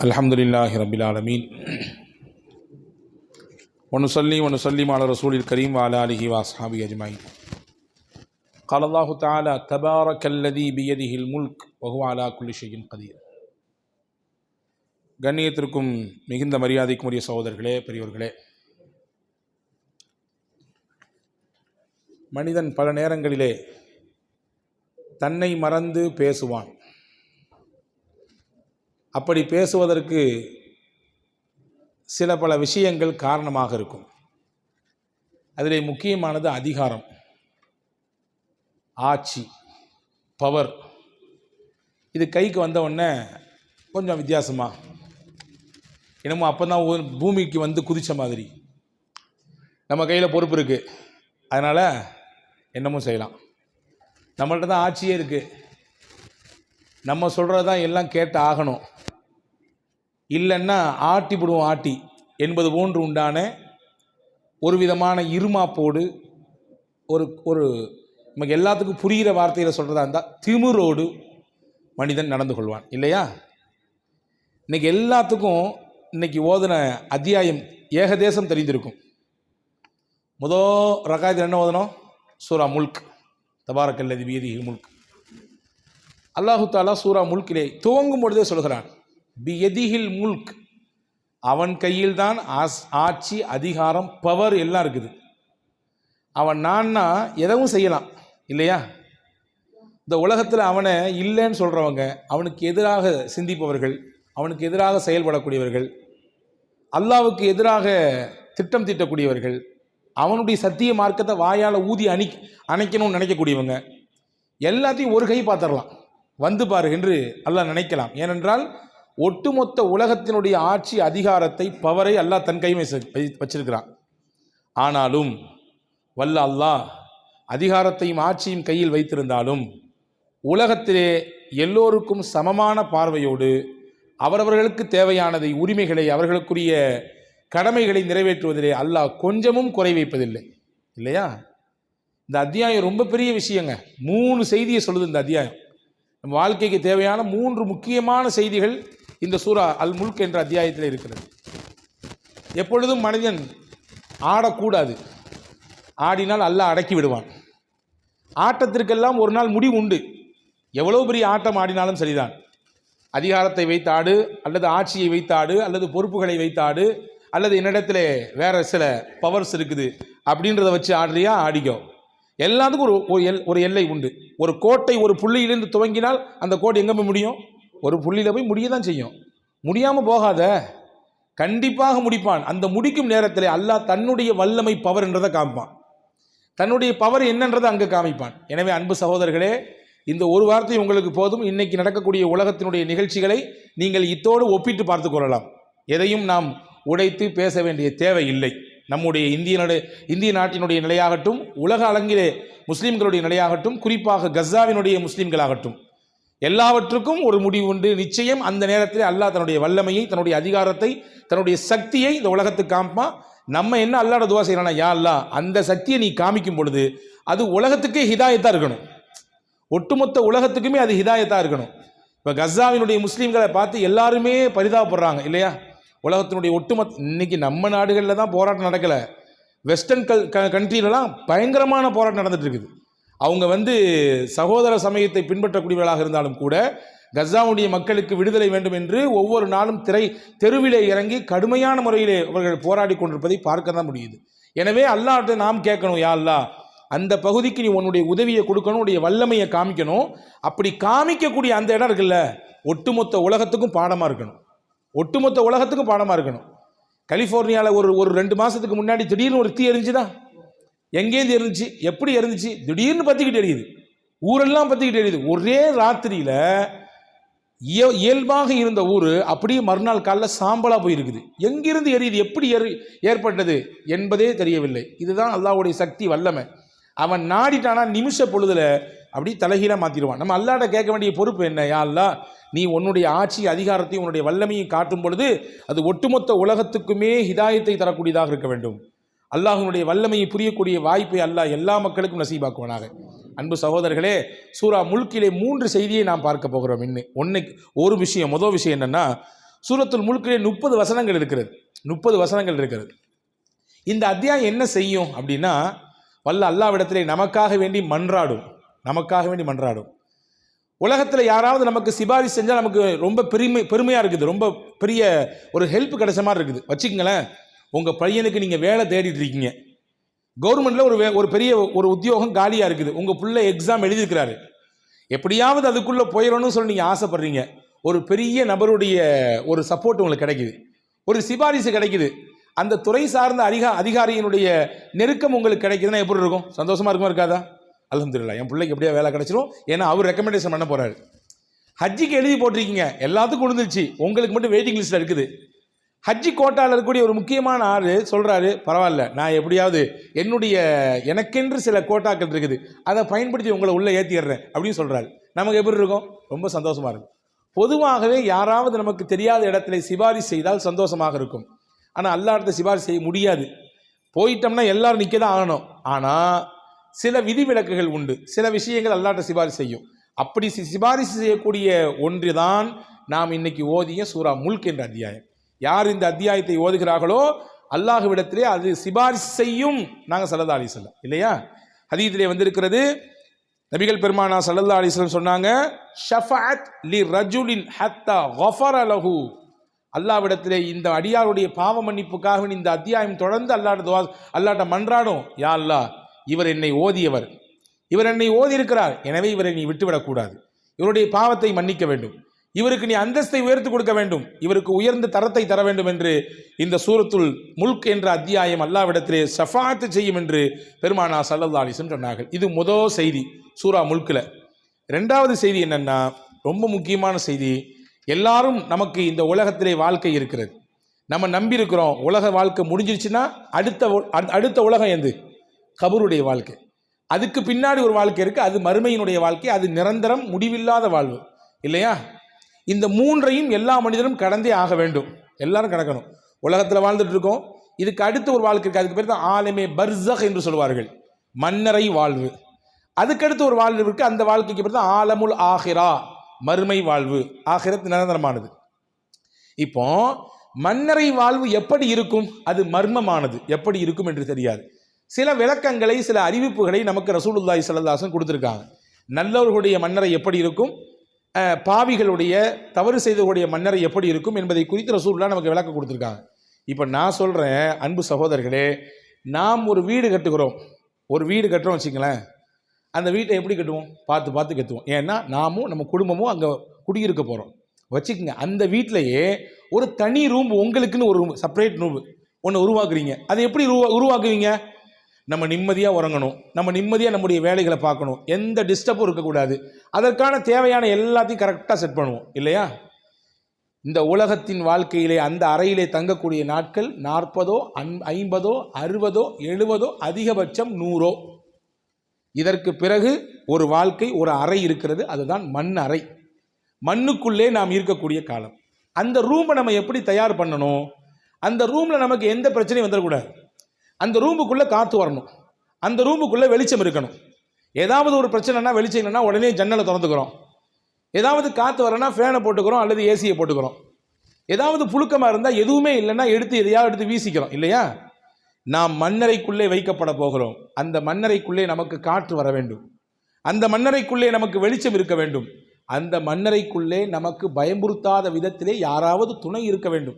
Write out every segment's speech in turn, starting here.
الحمد لله رب العالمين ونصلي ونسلم على رسول الكريم وعلى آله وأصحابه أجمعين قال الله تعالى تبارك الذي بيده الملك وهو على كل شيء قدير கண்ணியத்திற்கும் மிகுந்த மரியாதைக்கும் உரிய சகோதரர்களே பெரியோர்களே மனிதன் பல நேரங்களிலே தன்னை மறந்து பேசுவான் அப்படி பேசுவதற்கு சில பல விஷயங்கள் காரணமாக இருக்கும். அதில் முக்கியமானது அதிகாரம். ஆட்சி பவர் இது கைக்கு வந்தவுடனே கொஞ்சம் வித்தியாசமாக என்னமோ அப்போ தான் பூமிக்கு வந்து குதித்த மாதிரி. நம்ம கையில் பொறுப்பு இருக்குது அதனால் என்னமோ செய்யலாம். நம்மள்ட்ட தான் ஆட்சியே இருக்குது நம்ம சொல்கிறது தான் எல்லாம் கேட்டு ஆகணும். இல்லைன்னா ஆட்டி விடுவோம் ஆட்டி. என்பது போன்று உண்டான ஒரு விதமான இருமாப்போடு ஒரு ஒரு நமக்கு எல்லாத்துக்கும் புரிகிற வார்த்தையில் சொல்கிறதா இருந்தால் திமிரோடு மனிதன் நடந்து கொள்வான் இல்லையா? இன்னைக்கு எல்லாத்துக்கும் இன்னைக்கு ஓதுன அத்தியாயம் ஏகதேசம் தெரிந்திருக்கும். முதோ ரகாயத்தில் என்ன ஓதணும்? சூரா முல்க். தபாரக்கல்லதி வீதி முல்க். அல்லாஹு தாலா சூரா முல்கிலே துவங்கும் பொழுதே சொல்கிறான். பி எதிகில் முல்க். அவன் கையில் தான் ஆஸ் ஆட்சி அதிகாரம் பவர் எல்லாம் இருக்குது. அவன் நான்னா எதவும் செய்யலாம் இல்லையா? இந்த உலகத்தில் அவனை இல்லைன்னு சொல்கிறவங்க அவனுக்கு எதிராக சிந்திப்பவர்கள் அவனுக்கு எதிராக செயல்படக்கூடியவர்கள் அல்லாவுக்கு எதிராக திட்டம் தீட்டக்கூடியவர்கள் அவனுடைய சத்திய மார்க்கத்தை வாயால் ஊதி அணி அணைக்கணும்னு நினைக்கக்கூடியவங்க எல்லாத்தையும் ஒரு கை பார்த்துடலாம். வந்து பாரு என்று அல்லாஹ் நினைக்கலாம். ஏனென்றால் ஒட்டுமொத்த உலகத்தினுடைய ஆட்சி அதிகாரத்தை பவரை அல்லாஹ் தன் கைமை வச்சிருக்கிறான். ஆனாலும் வல்ல அல்லாஹ் அதிகாரத்தையும் ஆட்சியும் கையில் வைத்திருந்தாலும் உலகத்திலே எல்லோருக்கும் சமமான பார்வையோடு அவரவர்களுக்கு தேவையானதை உரிமைகளை அவர்களுக்குரிய கடமைகளை நிறைவேற்றுவதிலே அல்லாஹ் கொஞ்சமும் குறை வைப்பதில்லை. இல்லையா? இந்த அத்தியாயம் ரொம்ப பெரிய விஷயங்க. மூணு செய்தியை சொல்லுது இந்த அத்தியாயம். நம் வாழ்க்கைக்கு தேவையான மூன்று முக்கியமான செய்திகள் இந்த சூரா அல் முல்க் என்ற அத்தியாயத்தில் இருக்கிறது. எப்பொழுதும் மனிதன் ஆடக்கூடாது. ஆடினால் அல்லாஹ் அடக்கி விடுவான். ஆட்டத்திற்கெல்லாம் ஒரு நாள் முடிவு உண்டு. எவ்வளோ பெரிய ஆட்டம் ஆடினாலும் சரிதான். அதிகாரத்தை வைத்தாடு அல்லது ஆட்சியை வைத்தாடு அல்லது பொறுப்புகளை வைத்தாடு அல்லது என்னிடத்துல வேறு சில பவர்ஸ் இருக்குது அப்படின்றத வச்சு ஆடுறியா? ஆடிக்கோ. எல்லாத்துக்கும் ஒரு ஒரு எல் ஒரு எல்லை உண்டு. ஒரு கோட்டை ஒரு புள்ளியிலிருந்து துவங்கினால் அந்த கோட்டை எங்கே போய் முடியும்? ஒரு புள்ளியில் போய் முடிய தான் செய்யும். முடியாமல் போகாத. கண்டிப்பாக முடிப்பான். அந்த முடிக்கும் நேரத்தில் அல்லாஹ் தன்னுடைய வல்லமை பவர் என்றதை காமிப்பான். தன்னுடைய பவர் என்னன்றதை அங்கே காமிப்பான். எனவே அன்பு சகோதரர்களே இந்த ஒரு வார்த்தை உங்களுக்கு போதும். இன்னைக்கு நடக்கக்கூடிய உலகத்தினுடைய நிகழ்ச்சிகளை நீங்கள் இத்தோடு ஒப்பிட்டு பார்த்து கொள்ளலாம். எதையும் நாம் உடைத்து பேச வேண்டிய தேவை இல்லை நம்முடைய இந்திய இந்திய நாட்டினுடைய நிலையாகட்டும் உலக அளங்கிலே முஸ்லீம்களுடைய நிலையாகட்டும் குறிப்பாக கஸ்ஸாவினுடைய முஸ்லீம்களாகட்டும். எல்லாவற்றுக்கும் ஒரு முடிவு உண்டு. நிச்சயம் அந்த நேரத்தில் அல்லாஹ் தன்னுடைய வல்லமையை தன்னுடைய அதிகாரத்தை தன்னுடைய சக்தியை இந்த உலகத்துக்கு காமிப்பான் நம்ம என்ன அல்லாட துவா செய்யறானா யா அல்லா அந்த சக்தியை நீ காமிக்கும் பொழுது அது உலகத்துக்கே ஹிதாயத்தாக இருக்கணும். ஒட்டுமொத்த உலகத்துக்குமே அது ஹிதாயத்தாக இருக்கணும். இப்போ கசாவினுடைய முஸ்லீம்களை பார்த்து எல்லாருமே பரிதாபப்படுறாங்க இல்லையா? உலகத்தினுடைய ஒட்டுமொத்த இன்னைக்கு நம்ம நாடுகளில் தான் போராட்டம் நடக்கலை. வெஸ்டர்ன் கல் க கண்ட்ரிலலாம் பயங்கரமான போராட்டம் நடந்துட்டு இருக்குது. அவங்க வந்து சகோதர சமயத்தை பின்பற்றக்கூடியவர்களாக இருந்தாலும் கூட கசாவுடைய மக்களுக்கு விடுதலை வேண்டும் என்று ஒவ்வொரு நாளும் திரை தெருவிலே இறங்கி கடுமையான முறையிலே அவர்கள் போராடி கொண்டிருப்பதை பார்க்க தான் முடியுது. எனவே அல்லாட்ட நாம் கேட்கணும் யா அல்லா அந்த பகுதிக்கு நீ உன்னுடைய உதவியை கொடுக்கணும் உன்னுடைய வல்லமையை காமிக்கணும். அப்படி காமிக்கக்கூடிய அந்த இடம் இருக்குல்ல ஒட்டுமொத்த உலகத்துக்கும் பாடமாக இருக்கணும். ஒட்டுமொத்த உலகத்துக்கும் பாடமாக இருக்கணும். கலிஃபோர்னியாவில் ஒரு ஒரு ரெண்டு மாதத்துக்கு முன்னாடி திடீர்னு ஒரு தீ எரிஞ்சுதா? எங்கேருந்து இருந்துச்சு எப்படி எரிஞ்சிச்சு? திடீர்னு பற்றிக்கிட்டு எரியுது. ஊரெல்லாம் பற்றிக்கிட்டு எரியுது. ஒரே ராத்திரியில் இய இயல்பாக இருந்த ஊர் அப்படியே மறுநாள் காலைல சாம்பலாக போயிருக்குது. எங்கிருந்து எரியுது? எப்படி எரி ஏற்பட்டது என்பதே தெரியவில்லை. இதுதான் அல்லாவுடைய சக்தி வல்லமை. அவன் நாடிட்டானா நிமிஷ பொழுதில் அப்படி தலைகீழாக மாற்றிடுவான் நம்ம அல்லாட கேட்க வேண்டிய பொறுப்பு என்ன? யா அல்லா நீ உன்னுடைய ஆட்சி அதிகாரத்தையும் உன்னுடைய வல்லமையும் காட்டும் பொழுது அது ஒட்டுமொத்த உலகத்துக்குமே ஹிதாயத்தை தரக்கூடியதாக இருக்க வேண்டும். அல்லாஹுனுடைய வல்லமையை புரியக்கூடிய வாய்ப்பை அல்லாஹ் எல்லா மக்களுக்கும் நசீபாக்குவனாக. அன்பு சகோதரர்களே சூரா முல்கிலே மூன்று செய்தியை நாம் பார்க்க போகிறோம் இன்னும் ஒன்று ஒரு விஷயம் முதல் விஷயம் என்னென்னா சூரத்துல் முழுக்கிலே முப்பது வசனங்கள் இருக்கிறது. முப்பது வசனங்கள் இருக்கிறது. இந்த அத்தியாயம் என்ன செய்யும் அப்படின்னா வல்ல அல்லாவிடத்திலே நமக்காக வேண்டி மன்றாடும். நமக்காக வேண்டி மன்றாடும். உலகத்தில் யாராவது நமக்கு சிபாரிசு செஞ்சால் நமக்கு ரொம்ப பெருமை பெருமையாக இருக்குது. ரொம்ப பெரிய ஒரு ஹெல்ப் கிடைச்ச மாதிரி இருக்குது. வச்சுக்கங்களேன் உங்கள் பையனுக்கு நீங்கள் வேலை தேடிட்டு இருக்கீங்க. கவர்மெண்ட்டில் ஒரு வே- ஒரு பெரிய ஒரு உத்தியோகம் காலியாக இருக்குது. உங்கள் பிள்ளை எக்ஸாம் எழுதியிருக்கிறாரு. எப்படியாவது அதுக்குள்ளே போயிடணும்னு சொல்லி நீங்கள் ஆசைப்படுறீங்க. ஒரு பெரிய நபருடைய ஒரு சப்போர்ட் உங்களுக்கு கிடைக்குது. ஒரு சிபாரிசு கிடைக்குது. அந்த துறை சார்ந்த அதிகா அதிகாரியினுடைய நெருக்கம் உங்களுக்கு கிடைக்குதுன்னா எப்படி இருக்கும்? சந்தோஷமாக இருக்குமா இருக்காதா? அலமதுல்லா என் பிள்ளைக்கு எப்படியா வேலை கிடைச்சிரும்? ஏன்னா அவர் ரெக்கமெண்டேஷன் பண்ண போகிறாரு ஹஜ்ஜிக்கு எழுதி போட்டிருக்கீங்க. எல்லாத்துக்கும் விழுந்துருச்சு. உங்களுக்கு மட்டும் வெயிட்டிங் லிஸ்ட்டில் இருக்குது. ஹஜ்ஜி கோட்டாவில் இருக்கக்கூடிய ஒரு முக்கியமான ஆள் சொல்கிறாரு பரவாயில்ல நான் எப்படியாவது என்னுடைய எனக்கென்று சில கோட்டாக்கள் இருக்குது அதை பயன்படுத்தி உங்களை உள்ளே ஏற்றிடுறேன் அப்படின்னு சொல்கிறாரு நமக்கு எப்படி இருக்கும்? ரொம்ப சந்தோஷமாக இருக்கும். பொதுவாகவே யாராவது நமக்கு தெரியாத இடத்துல சிபாரிசு செய்தால் சந்தோஷமாக இருக்கும். ஆனால் அல்லாட்ட சிபாரிசு செய்ய முடியாது. போயிட்டோம்னா எல்லாரும் நிற்க தான் ஆகணும். ஆனால் சில விதிவிலக்குகள் உண்டு. சில விஷயங்கள் அல்லாட்ட சிபாரிசு செய்யும். அப்படி சிபாரிசு செய்யக்கூடிய ஒன்று தான் நாம் இன்னைக்கு ஓதிய சூரா முல்க் என்ற அத்தியாயம். யார் இந்த அத்தியாயத்தை ஓதுகிறார்களோ அல்லாஹுவிடத்திலே அது சிபாரிசு செய்யும் நாங்கள் சல்லல்லா அலிஸ்லாம் இல்லையா? ஹதீத்திலே வந்திருக்கிறது நபிகள் பெருமானா சல்லல்லா அலிஸ்லாம் சொன்னாங்க ஷஃபாத் லி ரஜுலின் ஹத்தா கஃபர லஹு. அல்லாவிடத்திலே இந்த அடியாருடைய பாவ மன்னிப்புக்காக இந்த அத்தியாயம் தொடர்ந்து அல்லாட்ட துவா அல்லாட்ட மன்றாடும். யா அல்லாஹ் இவர் என்னை ஓதியவர். இவர் என்னை ஓதியிருக்கிறார். எனவே இவரை நீ விட்டுவிடக்கூடாது. இவருடைய பாவத்தை மன்னிக்க வேண்டும். இவருக்கு நீ அந்தஸ்தை உயர்த்தி கொடுக்க வேண்டும். இவருக்கு உயர்ந்த தரத்தை தர வேண்டும் என்று இந்த சூரத்துல் முல்க் என்ற அத்தியாயம் அல்லாவிடத்திலே சஃபாத்து செய்யும் என்று பெருமானா சல்லல்லா அலிஸ்லம் சொன்னார்கள். இது முதல் செய்தி சூரா முல்கில். ரெண்டாவது செய்தி என்னென்னா ரொம்ப முக்கியமான செய்தி. எல்லாரும் நமக்கு இந்த உலகத்திலே வாழ்க்கை இருக்கிறது. நம்ம நம்பி இருக்கிறோம் உலக வாழ்க்கை முடிஞ்சிருச்சுன்னா அடுத்த உ- அடுத்த உலகம் எது? கபருடைய வாழ்க்கை. அதுக்கு பின்னாடி ஒரு வாழ்க்கை இருக்குது அது மறுமையினுடைய வாழ்க்கை அது நிரந்தரம் முடிவில்லாத வாழ்வு. இல்லையா? இந்த மூன்றையும் எல்லா மனிதரும் கடந்தே ஆக வேண்டும். எல்லாரும் கடக்கணும். உலகத்தில் வாழ்ந்துட்டு இருக்கோம் இதுக்கு அடுத்த ஒரு வாழ்க்கை இருக்குது அதுக்கு பேர் தான் ஆலமே பர்சக் என்று சொல்வார்கள் மன்னரை வாழ்வு. அதுக்கடுத்து ஒரு வாழ்வு இருக்கு. அந்த வாழ்க்கைக்கு பேர் தான் ஆலமுல் ஆஹிரா மறுமை வாழ்வு. ஆகிரத் நிரந்தரமானது. இப்போ மன்னரை வாழ்வு எப்படி இருக்கும்? அது மர்மமானது. எப்படி இருக்கும் என்று தெரியாது. சில விளக்கங்களை சில அறிவிப்புகளை நமக்கு ரசூலுல்லாய் ஸல்லல்லாஹு கொடுத்துருக்காங்க. நல்லவர்களுடைய மன்னரை எப்படி இருக்கும்? பாவிகளுடைய தவறு செய்தவர்களுடைய மன்னரை எப்படி இருக்கும் என்பதை குறித்து ரசூல்லாம் நமக்கு விளக்கம் கொடுத்துருக்காங்க. இப்போ நான் சொல்கிறேன் அன்பு சகோதரர்களே நாம் ஒரு வீடு கட்டுகிறோம். ஒரு வீடு கட்டுறோம் வச்சுங்களேன் அந்த வீட்டை எப்படி கட்டுவோம்? பார்த்து பார்த்து கட்டுவோம். ஏன்னா நாமும் நம்ம குடும்பமும் அங்கே குடியிருக்க போகிறோம் வச்சுக்கோங்க அந்த வீட்டிலையே ஒரு தனி ரூம் உங்களுக்குன்னு ஒரு ரூம் செப்பரேட் ரூம் ஒன்று உருவாக்குறீங்க. அதை எப்படி உருவா உருவாக்குவீங்க? நம்ம நிம்மதியாக உறங்கணும். நம்ம நிம்மதியாக நம்முடைய வேலைகளை பார்க்கணும். எந்த டிஸ்டர்பும் இருக்கக்கூடாது. அதற்கான தேவையான எல்லாத்தையும் கரெக்டாக செட் பண்ணுவோம். இல்லையா? இந்த உலகத்தின் வாழ்க்கையிலே அந்த அறையிலே தங்கக்கூடிய நாட்கள் நாற்பதோ அன் ஐம்பதோ அறுபதோ எழுபதோ அதிகபட்சம் நூறோ. இதற்கு பிறகு ஒரு வாழ்க்கை ஒரு அறை இருக்கிறது. அதுதான் மண் அறை. மண்ணுக்குள்ளே நாம் இருக்கக்கூடிய காலம். அந்த ரூமை நம்ம எப்படி தயார் பண்ணணும்? அந்த ரூமில் நமக்கு எந்த பிரச்சனையும் வந்துடக்கூடாது. அந்த ரூமுக்குள்ளே காற்று வரணும். அந்த ரூமுக்குள்ளே வெளிச்சம் இருக்கணும். ஏதாவது ஒரு பிரச்சனைனா வெளிச்சம் இல்லைன்னா உடனே ஜன்னலை திறந்துக்கிறோம். ஏதாவது காற்று வரனா ஃபேனை போட்டுக்கிறோம் அல்லது ஏசியை போட்டுக்கிறோம். ஏதாவது புழுக்கமாக இருந்தால் எதுவுமே இல்லைன்னா எடுத்து எதையாவது எடுத்து வீசிக்கிறோம். இல்லையா? நாம் மண்ணறைக்குள்ளே வைக்கப்பட போகிறோம். அந்த மண்ணறைக்குள்ளே நமக்கு காற்று வர வேண்டும். அந்த மண்ணறைக்குள்ளே நமக்கு வெளிச்சம் இருக்க வேண்டும். அந்த மண்ணறைக்குள்ளே நமக்கு பயமுறுத்தாத விதத்திலே யாராவது துணை இருக்க வேண்டும்.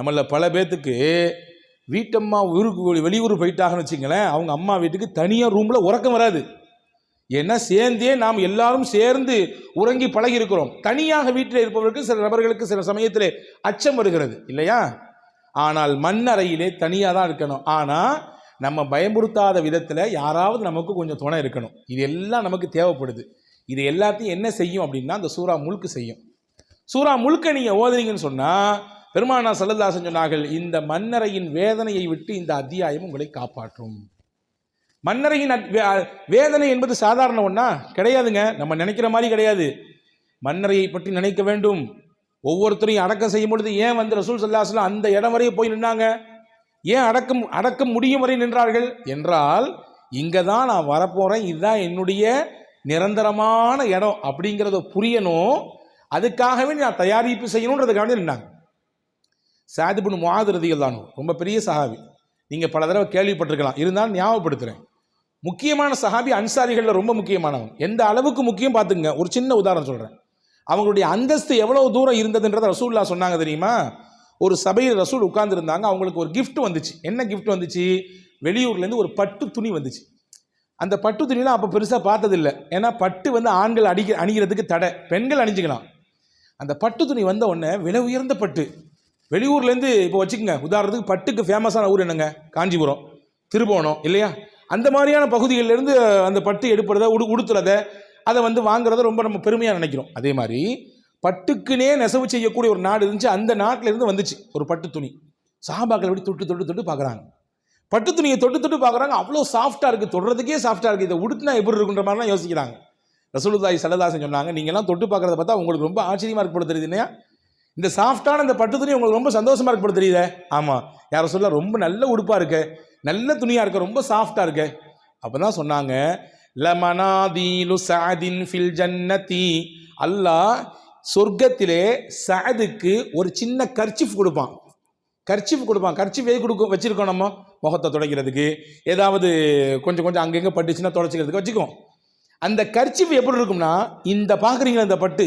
நம்மள பல பேர்த்துக்கு வீட்டம்மா ஊருக்கு வெளியூர் போயிட்டாங்கன்னு வச்சுங்களேன் அவங்க அம்மா வீட்டுக்கு தனியாக ரூமில் உறக்கம் வராது. ஏன்னா சேர்ந்தே நாம் எல்லாரும் சேர்ந்து உறங்கி பழகி இருக்கிறோம் தனியாக வீட்டில் இருப்பவர்களுக்கு சில நபர்களுக்கு சில சமயத்தில் அச்சம் வருகிறது இல்லையா? ஆனால் மண்ணறையிலே தனியாக தான் இருக்கணும். ஆனால் நம்ம பயமுறுத்தாத விதத்தில் யாராவது நமக்கு கொஞ்சம் துணை இருக்கணும். இது எல்லாம் நமக்கு தேவைப்படுது. இது எல்லாத்தையும் என்ன செய்யும் அப்படின்னா அந்த சூறா முழுக்கு செய்யும். சூறா முழுக்க நீங்கள் ஓதுறீங்கன்னு சொன்னால் பெருமானா சல்லல்லாசன் சொன்னார்கள் இந்த மன்னரையின் வேதனையை விட்டு இந்த அத்தியாயம் உங்களை காப்பாற்றும். மன்னரையின் வே- வேதனை என்பது சாதாரண ஒன்றா கிடையாதுங்க. நம்ம நினைக்கிற மாதிரி கிடையாது. மன்னரையை பற்றி நினைக்க வேண்டும். ஒவ்வொருத்தரையும் அடக்கம் செய்யும் பொழுது ஏன் வந்து ரசூல் சல்லாஸ்லாம் அந்த இடம் வரையே போய் நின்றாங்க ஏன் அடக்கம் அடக்கம் முடியும் வரை நின்றார்கள்? என்றால் இங்கே தான் நான் வரப்போகிறேன் இதுதான் என்னுடைய நிரந்தரமான இடம் அப்படிங்கிறத புரியணும். அதுக்காகவே நான் தயாரிப்பு செய்யணுன்றதுக்காக நின்றாங்க சாதிபுன் முகாது ரதியல்லானு ரொம்ப பெரிய சஹாபி. நீங்கள் பல தடவை கேள்விப்பட்டிருக்கலாம். இருந்தாலும் ஞாபகப்படுத்துகிறேன் முக்கியமான சஹாபி அன்சாரிகளில் ரொம்ப முக்கியமானவன். எந்த அளவுக்கு முக்கியம் பார்த்துங்க ஒரு சின்ன உதாரணம் சொல்கிறேன் அவங்களுடைய அந்தஸ்து எவ்வளோ தூரம் இருந்ததுன்றதை ரசூல்லா சொன்னாங்க தெரியுமா? ஒரு சபையில் ரசூல் உட்கார்ந்துருந்தாங்க அவங்களுக்கு ஒரு கிஃப்ட் வந்துச்சு. என்ன கிஃப்ட் வந்துச்சு? வெளியூர்லேருந்து ஒரு பட்டு துணி வந்துச்சு. அந்த பட்டு துணிலாம் அப்போ பெருசாக பார்த்ததில்ல. ஏன்னா பட்டு வந்து ஆண்கள் அடிக்க அணிகிறதுக்கு தடை. பெண்கள் அணிஞ்சிக்கலாம். அந்த பட்டு துணி வந்த உடனே விலை உயர்ந்த பட்டு. வெளியூர்லேருந்து இப்போ வச்சுக்கோங்க உதாரணத்துக்கு பட்டுக்கு ஃபேமஸான ஊர் என்னங்க? காஞ்சிபுரம். திருபுவனம் இல்லையா? அந்த மாதிரியான பகுதிகளிலேருந்து அந்த பட்டு எடுப்புறத உடு உடுத்துறத அதை வந்து வாங்குறத ரொம்ப நம்ம பெருமையாக நினைக்கிறோம். அதே மாதிரி பட்டுக்குனே நெசவு செய்யக்கூடிய ஒரு நாடு இருந்துச்சு அந்த நாட்டிலேருந்து வந்துச்சு ஒரு பட்டு துணி. சாபாக்கள் அப்படி தொட்டு தொட்டு தொட்டு பார்க்குறாங்க. பட்டு துணியை தொட்டு தொட்டு பார்க்குறாங்க அவ்வளோ சாஃப்டாக இருக்குது தொடுறதுக்கே சாஃப்டாக இருக்குது இதை உடுத்தினா எப்படி இருக்குன்ற மாதிரிலாம் யோசிக்கிறாங்க. ரசூலுதாய் சலதாசன் சொன்னாங்க நீங்கள்லாம் தொட்டு பார்க்குறத பார்த்தா உங்களுக்கு ரொம்ப ஆச்சரியமாக ஏற்படுத்துறது இல்லையா? இந்த சாஃப்டான இந்த பட்டு துணி உங்களுக்கு ரொம்ப சந்தோஷமாக இருக்கு போல தெரியுதே. ஆமாம் யாரை சொல்ல ரொம்ப நல்ல உடுப்பாக இருக்கு. நல்ல துணியாக இருக்கு. ரொம்ப சாஃப்டாக இருக்கு. அப்போ தான் சொன்னாங்க லமனாதீலு சாதின் ஃபில் ஜன்னதி அல்லாஹ் சொர்க்கத்திலே சாதுக்கு ஒரு சின்ன கர்ச்சிஃப் கொடுப்பான். கர்ச்சிஃப் கொடுப்பான். கர்ச்சிஃப் எது கொடுக்கும்? வச்சுருக்கோம் நம்ம முகத்தை துடைக்கிறதுக்கு. ஏதாவது கொஞ்சம் கொஞ்சம் அங்கங்கே பட்டுச்சுன்னா துடைச்சிக்கிறதுக்கு வச்சுக்கோம் அந்த கர்ச்சிஃப் எப்படி இருக்கும்னா இந்த பார்க்குறீங்களா இந்த பட்டு?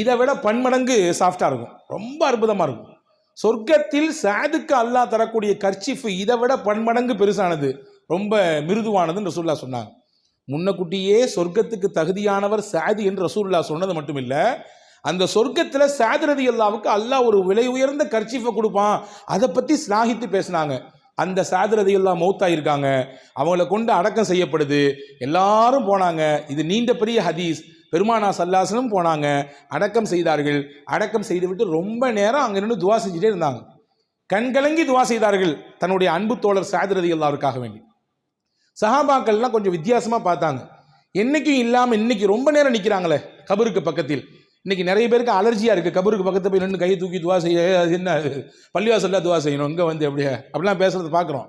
இதை விட பன்மடங்கு சாஃப்டாக இருக்கும். ரொம்ப அற்புதமாக இருக்கும். சொர்க்கத்தில் சாதுக்கு அல்லாஹ் தரக்கூடிய கர்ச்சிஃபு இதை விட பன்மடங்கு பெருசானது. ரொம்ப மிருதுவானதுன்னு ரசூல்லா சொன்னாங்க. முன்னக்குட்டியே சொர்க்கத்துக்கு தகுதியானவர் சாதி என்று ரசூல்லா சொன்னது மட்டும் இல்லை அந்த சொர்க்கத்தில் சாதிரதி அல்லாவுக்கு அல்லாஹ் ஒரு விலை உயர்ந்த கர்ச்சிஃபை கொடுப்பான். அதை பற்றி ஸ்லாகித்து பேசினாங்க. அந்த சாதிரதி எல்லாம் மௌத்தாயிருக்காங்க. அவங்கள கொண்டு அடக்கம் செய்யப்படுது. எல்லாரும் போனாங்க. இது நீண்ட பெரிய ஹதீஸ். பெருமானா சல்லாசனும் போனாங்க. அடக்கம் செய்தார்கள். அடக்கம் செய்துவிட்டு ரொம்ப நேரம் அங்கே நின்று துவா செஞ்சுட்டே இருந்தாங்க. கண்கலங்கி துவா செய்தார்கள். தன்னுடைய அன்பு தோழர் சாதிரதி எல்லாருக்காக வேண்டி. சஹாபாக்கள்லாம் கொஞ்சம் வித்தியாசமாக பார்த்தாங்க. என்னைக்கும் இல்லாமல் இன்னைக்கு ரொம்ப நேரம் நிற்கிறாங்களே கபருக்கு பக்கத்தில். இன்னைக்கு நிறைய பேருக்கு அலர்ஜியாக இருக்குது கபருக்கு பக்கத்தில் போய் நின்று கையை தூக்கி துவா செய்ய அது என்ன? பள்ளிவாசல்ல துவா செய்யணும். இங்கே வந்து அப்படியே? அப்படிலாம் பேசுறது பார்க்குறோம்.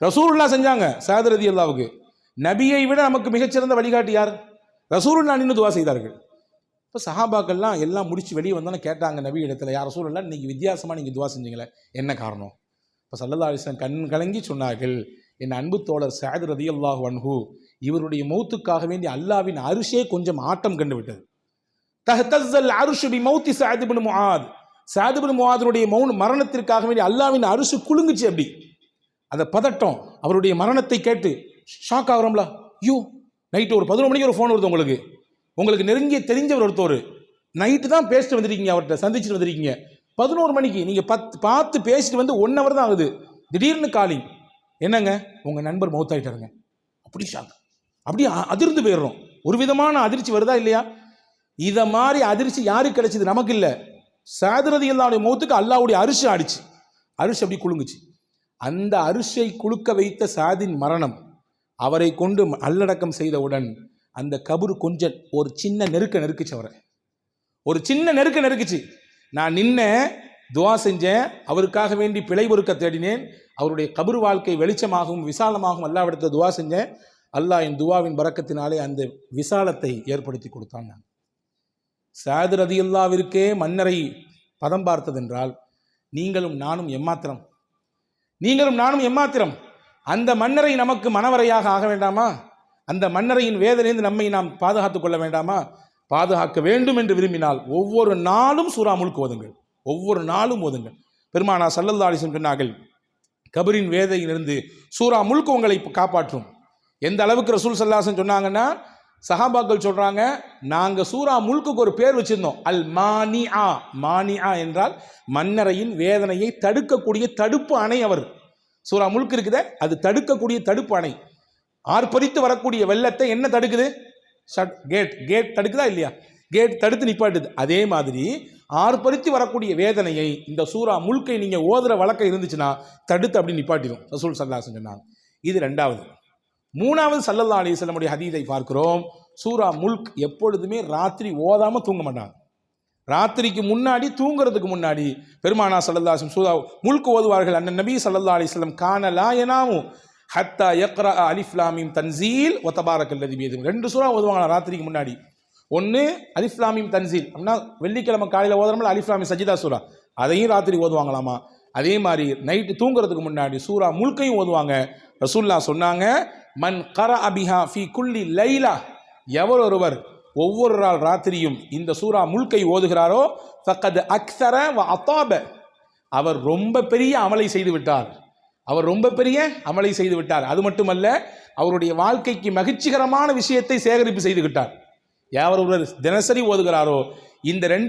ரசூலுல்லா செஞ்சாங்க சாதரதி அல்லாவுக்கு நபியை விட நமக்கு மிகச்சிறந்த வழிகாட்டி யார்? ரசூலுல்லா நின்று துவா செய்தார்கள். இப்போ சஹாபாக்கள்லாம் எல்லாம் முடிச்சு வெளியே வந்தோன்னு கேட்டாங்க நபி இடத்துல யார் ரசூலுல்லா நீங்கள் வித்தியாசமாக நீங்கள் துவா செஞ்சீங்களே என்ன காரணம்? இப்போ சல்லல்லா அலிஸ்லாம் கண் கலங்கி சொன்னார்கள் என் அன்பு தோழர் சாயத் ரதி அல்லாஹ் வன்ஹூ இவருடைய மௌத்துக்காக வேண்டி அல்லாவின் அரிசே கொஞ்சம் ஆட்டம் கண்டு விட்டது. தஹ்தஸ்ஸல் அருஷு பி மௌத்தி சாதிபின் முஹாத் சாதிபின் முஆதனுடைய மௌன மரணத்திற்காக வேண்டி அல்லாவின் அரிசு குலுங்குச்சு அப்படி. அந்த பதட்டம் அவருடைய மரணத்தை கேட்டு ஷாக் ஆகிறோம்ல ஐயோ நைட்டு ஒரு பதினொரு மணிக்கு ஒரு ஃபோன் வருது உங்களுக்கு. உங்களுக்கு நெருங்கிய தெரிஞ்சவர் ஒருத்தர் நைட்டு தான் பேசிட்டு வந்திருக்கீங்க அவர்கிட்ட சந்திச்சுட்டு வந்திருக்கீங்க. பதினோரு மணிக்கு நீங்கள் பத்து பார்த்து பேசிட்டு வந்து ஒன் ஹவர் தான் ஆகுது. திடீர்னு காலிங் என்னங்க? உங்கள் நண்பர் மௌத்தாயிட்டாருங்க. அப்படி ஷாக் அப்படி அ- அதிர்ந்து போயிடுறோம். ஒரு விதமான அதிர்ச்சி வருதா இல்லையா? இதை மாதிரி அதிர்ச்சி யாருக்கு கிடைச்சது? நமக்கு இல்லை. சாதிரதி அல்லாவுடைய மௌத்துக்கு அல்லாவுடைய அரிசி ஆடிச்சு. அரிசி அப்படி குலுங்குச்சு. அந்த அரிசை குலுக்க வைத்த சாதின் மரணம். அவரை கொண்டு அல்லடக்கம் செய்தவுடன் அந்த கபரு கொஞ்சம் ஒரு சின்ன நெருக்க நெருக்குச்சு அவரை. ஒரு சின்ன நெருக்க நெருக்குச்சு. நான் நின்ன துவா செஞ்சேன் அவருக்காக வேண்டி பிழை பொறுக்க தேடினேன் அவருடைய கபர் வாழ்க்கை வெளிச்சமாகவும் விசாலமாகவும் அல்லாவிடத்தில் துவா செஞ்சேன். அல்லாஹ் என் துவாவின் பறக்கத்தினாலே அந்த விசாலத்தை ஏற்படுத்தி கொடுத்தான் நான். சாது ரதியுல்லாவிற்கே மன்னரை பதம் பார்த்ததென்றால் நீங்களும் நானும் எம்மாத்திரம். நீங்களும் நானும் எம்மாத்திரம். அந்த மன்னரை நமக்கு மனவரையாக ஆக வேண்டாமா? அந்த மன்னரையின் வேதனைந்து நம்மை நாம் பாதுகாத்துக் கொள்ள வேண்டாமா? பாதுகாக்க வேண்டும் என்று விரும்பினால் ஒவ்வொரு நாளும் சூறா முழுக்க ஓதுங்கள். ஒவ்வொரு நாளும் ஓதுங்கள். பெருமானா சல்லல்லா அலிசன் சொன்னார்கள் கபரின் வேதையிலிருந்து சூறா முழுக்க உங்களை காப்பாற்றும். எந்த அளவுக்கு ரசூல் சல்லாசன் சொன்னாங்கன்னா சஹாபாக்கள் சொல்கிறாங்க நாங்கள் சூறா முல்குக்கு ஒரு பேர் வச்சிருந்தோம் அல் மானி ஆ மானி ஆ என்றால் மன்னரையின் வேதனையை தடுக்கக்கூடிய தடுப்பு அணை அவர். சூறா முல்க் இருக்குத அது தடுக்கக்கூடிய தடுப்பு அணை. ஆர்ப்பரித்து வரக்கூடிய வெள்ளத்தை என்ன தடுக்குது? ஷட் கேட் கேட் தடுக்குதா இல்லையா? கேட் தடுத்து நிப்பாட்டுது. அதே மாதிரி ஆர்ப்பரித்து வரக்கூடிய வேதனையை இந்த சூறா முழுக்கை நீங்கள் ஓதுற வழக்கம் இருந்துச்சுன்னா தடுத்து அப்படி நிப்பாட்டிடும் ரசூல் சல்லாசன் சொன்னாங்க. இது ரெண்டாவது. மூணாவது சல்லல்லா அலிஸ்லமுடைய ஹதீதை பார்க்கிறோம். சூரா முல்க் எப்பொழுதுமே ராத்திரி ஓதாமல் தூங்க மாட்டாங்க. ராத்திரிக்கு முன்னாடி தூங்குறதுக்கு முன்னாடி பெருமானா சல்லல்லாசம் சூரா முழுக்கு ஓதுவார்கள் அண்ணன் நபி சல்லல்லா அலிஸ்லம் காணலா லாயனாமு ஹத்தா யக்ரா அலிஃப்லாமிம் தன்சீல் ஒத்தபாரக் அல்லதி மீதும் ரெண்டு சூறா ஓதுவாங்க ராத்திரிக்கு முன்னாடி. ஒன்று அலிஃப்லாமிம் தன்சீல். அப்படின்னா வெள்ளிக்கிழமை காலையில் ஓதுறோம்ல அலிஃப்லாமி சஜிதா சூரா அதையும் ராத்திரி ஓதுவாங்களாமா? அதே மாதிரி நைட்டு தூங்குறதுக்கு முன்னாடி சூரா முழுக்கையும் ஓதுவாங்க. ரசூல்லா சொன்னாங்க மன் கர அபிஹா ஃபி குல்லி லைலா. எவர் ஒருவர் ஒவ்வொரு நாள் ராத்திரியும் இந்த சூரா முல்கை ஓதுகிறாரோ? ஃபக்கது அக்ஸர வ அத்தாப. அவர் ரொம்ப பெரிய அமலை செய்து விட்டார். அவர் ரொம்ப பெரிய அமலை செய்து விட்டார். அது மட்டுமல்ல அவருடைய வாழ்க்கைக்கு மகிழ்ச்சிகரமான விஷயத்தை சேகரிப்பு செய்து விட்டார். யாவர் ஒருவர் தினசரி ஓதுகிறாரோ இந்த ரெண்டு